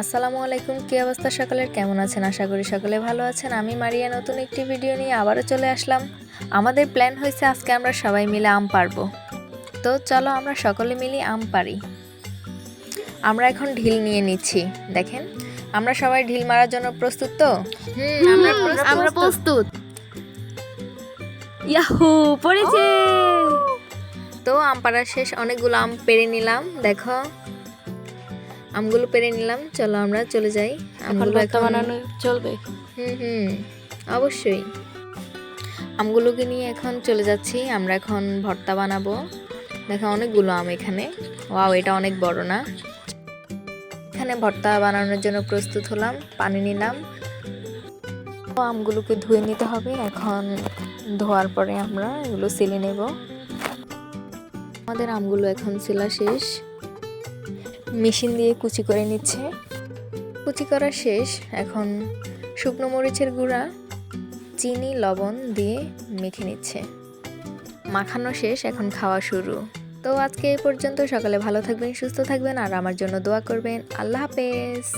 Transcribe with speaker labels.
Speaker 1: আসসালামু আলাইকুম কী অবস্থা সকলের? কেমন আছেন? আশা করি সকলে ভালো আছেন। আমি মারিয়া নতুন একটি ভিডিও নিয়ে আবারও চলে আসলাম। আমাদের প্ল্যান হয়েছে আজকে আমরা সবাই মিলে আম পারব তো চলো আমরা সকলে মিলে আম পারি আমরা এখন ঢিল নিয়ে নিচ্ছি। দেখেন আমরা সবাই ঢিল মারার জন্য প্রস্তুত তো? আমরা প্রস্তুত।
Speaker 2: ইয়াহু পড়েছে।
Speaker 1: তো আম পাড়া শেষ অনেকগুলো আম পেরে নিলাম। দেখো আমগুলো পেরে নিলাম চলো আমরা চলে যাই। আমগুলো এখন
Speaker 2: বানানো চলবে?
Speaker 1: হুম হুম অবশ্যই। আমগুলোকে নিয়ে এখন চলে যাচ্ছি আমরা এখন ভর্তা বানাবো। দেখো অনেকগুলো আম এখানে। ওয়াও এটা অনেক বড় না? এখানে ভর্তা বানানোর জন্য প্রস্তুত হলাম পানি নিলাম। আমগুলোকে ধুয়ে নিতে হবে এখন ধোয়ার পরে আমরা এগুলো সিলে নেব। আমাদের আমগুলো এখন সিলা শেষ। মেশিন দিয়ে কুচি করে নিচ্ছে। কুচি করা শেষ। এখন শুকনো মরিচের গুঁড়া, চিনি, লবণ দিয়ে মেখে নিচ্ছে। মাখানো শেষ, এখন খাওয়া শুরু। তো আজকে এ পর্যন্ত। সকালে ভালো থাকবেন, সুস্থ থাকবেন, আর আমার জন্য দোয়া করবেন। আল্লাহ হাফেজ।